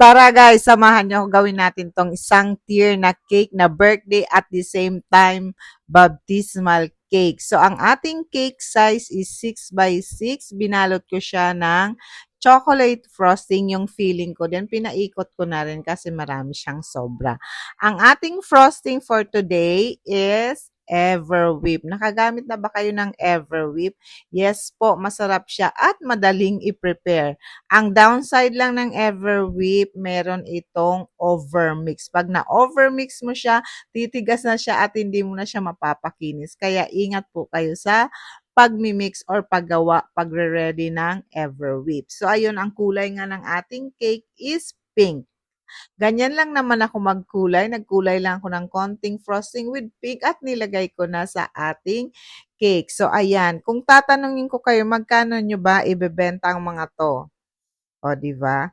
Tara guys, samahan niyo gawin natin tong isang tier na cake na birthday at the same time baptismal cake. So ang ating cake size is 6 by 6. Binalot ko siya ng chocolate frosting yung feeling ko. Then pinaikot ko na rin kasi marami siyang sobra. Ang ating frosting for today is Everwhip. Nakagamit na ba kayo ng Everwhip? Yes po, masarap siya at madaling i-prepare. Ang downside lang ng Everwhip, meron itong overmix. Pag na-overmix mo siya, titigas na siya at hindi mo na siya mapapakinis. Kaya ingat po kayo sa pagmimix or paggawa, pagre-ready ng Everwhip. So, ayun, ang kulay nga ng ating cake is pink. Ganyan lang naman ako magkulay. Nagkulay lang ako ng konting frosting with pink at nilagay ko na sa ating cake. So, ayan. Kung tatanungin ko kayo, magkano nyo ba ibebenta ang mga to? O, di ba?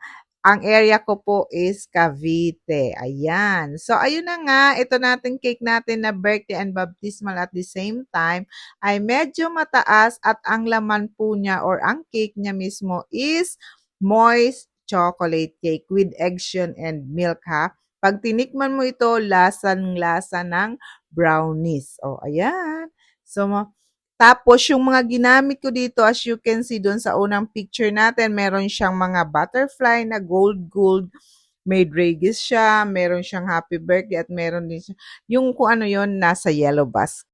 Ang area ko po is Cavite. Ayan. So, ayun na nga. Ito nating cake natin na birthday and baptismal at the same time ay medyo mataas at ang laman po niya or ang cake niya mismo is moist chocolate cake with eggshell and milk ha. Pag tinikman mo ito, lasang-lasa ng brownies. O, ayan. So, tapos, yung mga ginamit ko dito, as you can see doon sa unang picture natin, meron siyang mga butterfly na gold-gold. Made regis siya, meron siyang happy birthday, at meron din siya, yung kung ano yon nasa yellow basket.